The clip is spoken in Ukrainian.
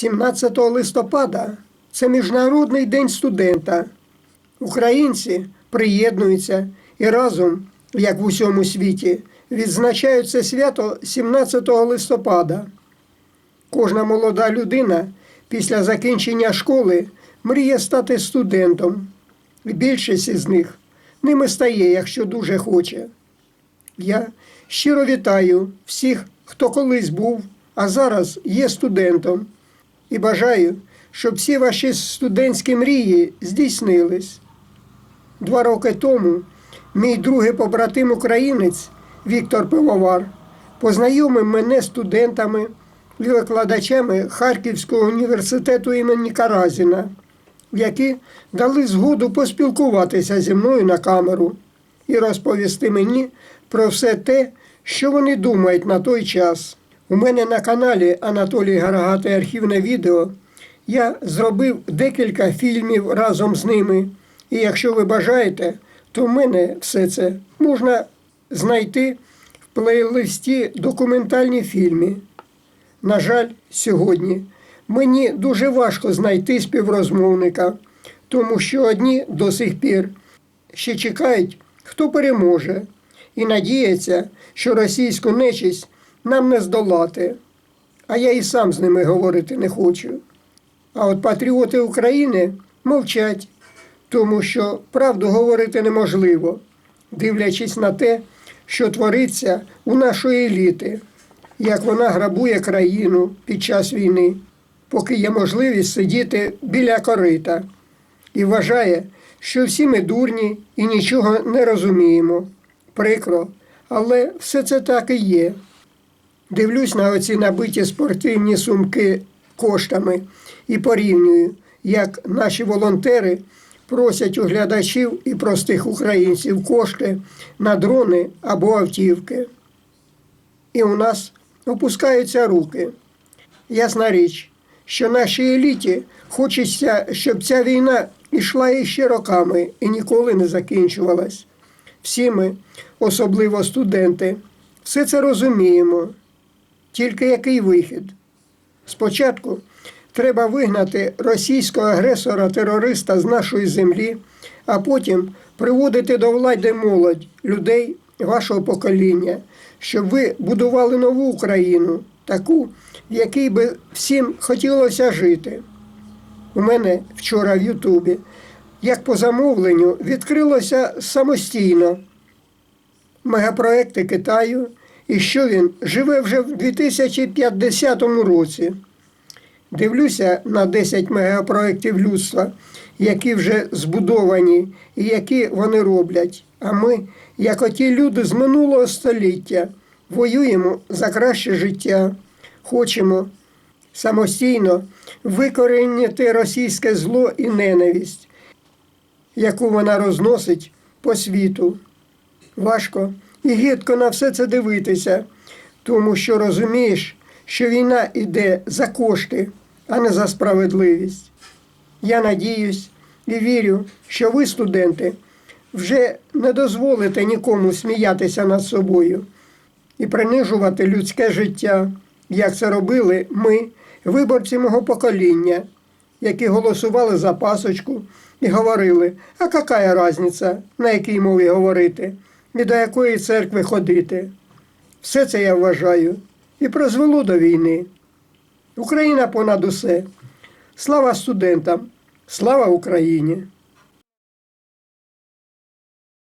17 листопада це Міжнародний день студента. Українці приєднуються і разом, як в усьому світі, відзначають це свято 17 листопада. Кожна молода людина після закінчення школи мріє стати студентом. Більшість із них ними стає, якщо дуже хоче. Я щиро вітаю всіх, хто колись був, а зараз є студентом, і бажаю, щоб всі ваші студентські мрії здійснились. Два роки тому мій другий побратим українець Віктор Пивовар познайомив мене з студентами і викладачами Харківського університету імені Каразіна, які дали згоду поспілкуватися зі мною на камеру і розповісти мені про все те, що вони думають на той час. У мене на каналі Анатолій Гарагатий архівне відео. Я зробив декілька фільмів разом з ними. І якщо ви бажаєте, то в мене все це можна знайти в плейлисті документальні фільми. На жаль, сьогодні мені дуже важко знайти співрозмовника, тому що одні до сих пір ще чекають, хто переможе, і надіються, що російську нечисть нам не здолати. А я і сам з ними говорити не хочу. А от патріоти України мовчать, тому що правду говорити неможливо, дивлячись на те, що твориться у нашої еліти, як вона грабує країну під час війни, поки є можливість сидіти біля корита, і вважає, що всі ми дурні і нічого не розуміємо. Прикро, але все це так і є. Дивлюсь на оці набиті спортивні сумки коштами і порівнюю, як наші волонтери просять у глядачів і простих українців кошти на дрони або автівки. І у нас опускаються руки. Ясна річ, що нашій еліті хочеться, щоб ця війна йшла іще роками і ніколи не закінчувалась. Всі ми, особливо студенти, все це розуміємо. Тільки який вихід? Спочатку треба вигнати російського агресора-терориста з нашої землі, а потім приводити до влади молодь людей вашого покоління, щоб ви будували нову Україну, таку, в якій би всім хотілося жити. У мене вчора в Ютубі, як по замовленню, відкрилося самостійно мегапроекти Китаю, і що він живе вже в 2050 році. Дивлюся на 10 мегапроєктів людства, які вже збудовані і які вони роблять. А ми, як оті люди з минулого століття, воюємо за краще життя, хочемо самостійно викорінити російське зло і ненависть, яку вона розносить по світу. Важко і гидко на все це дивитися, тому що розумієш, що війна йде за кошти, а не за справедливість. Я надіюсь і вірю, що ви, студенти, вже не дозволите нікому сміятися над собою і принижувати людське життя, як це робили ми, виборці мого покоління, які голосували за пасочку і говорили, а яка різниця, на якій мові говорити, і до якої церкви ходити. Все це я вважаю і призвело до війни. Україна понад усе. Слава студентам, слава Україні!